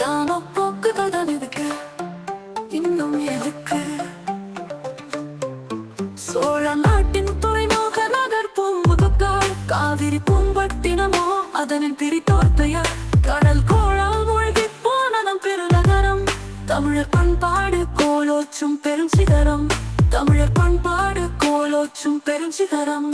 தானோ போக்குகள் தான் எதுக்கு இன்னும் எதுக்கு? சோழ நாட்டின் துறைநோக நகர்ப்பும் முகக்கால் காவிரி பூம்பட்டினமோ அதனின் பிரித்தோர்த்தையார். கடல் கோழால் மூழ்கி போனதம் பெருநகரம். தமிழர் பண்பாடு கோலோச்சும் பெரும் சிகரம் தமிழர் பண்பாடு கோலோச்சும் பெரும் சிகரம்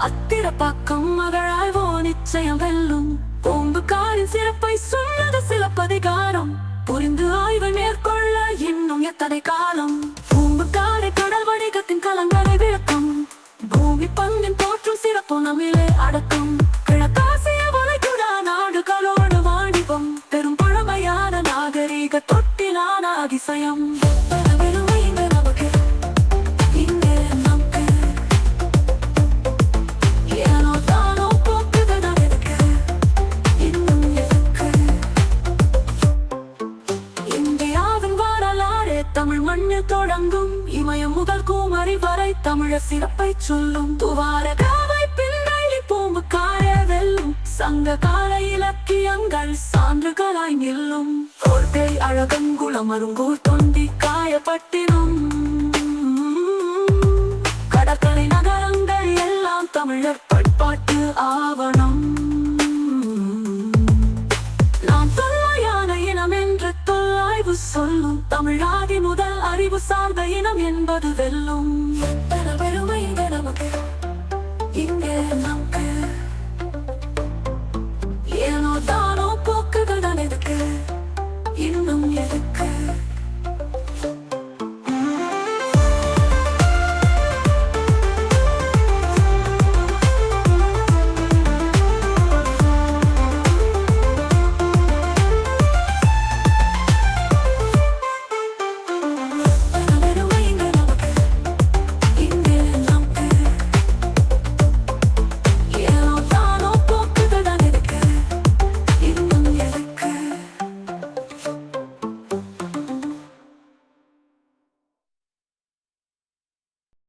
அத்திர பக்கம் மகழாய்வோ நிச்சயம் வெல்லும். பூம்புகாரின் சிறப்பை சொன்னது சிலப்பதிகாரம். புரிந்து ஆய்வு மேற்கொள்ள இன்னும் எத்தனை காலம்? பூம்புகாரை கடல் வணிகத்தின் கலங்கரை விளக்கம். பூமி பங்கின் தோற்றும் சிறப்பு நம்மிலே அடக்கம். கிழக்காசிய வளைகுடா நாடுகளோடு வாணிபம். பெரும் பழமையான நாகரீக தொட்டிலான அதிசயம். தமிழ் மண்ணில் தொடங்கும். இமயம் முதல் கூமரி வரை தமிழ சிறப்பை சொல்லும். துவார காவை பின்னழி கார வெல்லும். சங்க கால இலக்கியங்கள் சான்றுகளாய் நில்லும். கோட்டை அழகங்குளம் அருங்கூர் தொண்டி காயப்பட்டினும். தொல்லாய்வு சொல்லும் தமிழாகி முதல் அறிவு சார்ந்த இனம் என்பது வெல்லும்.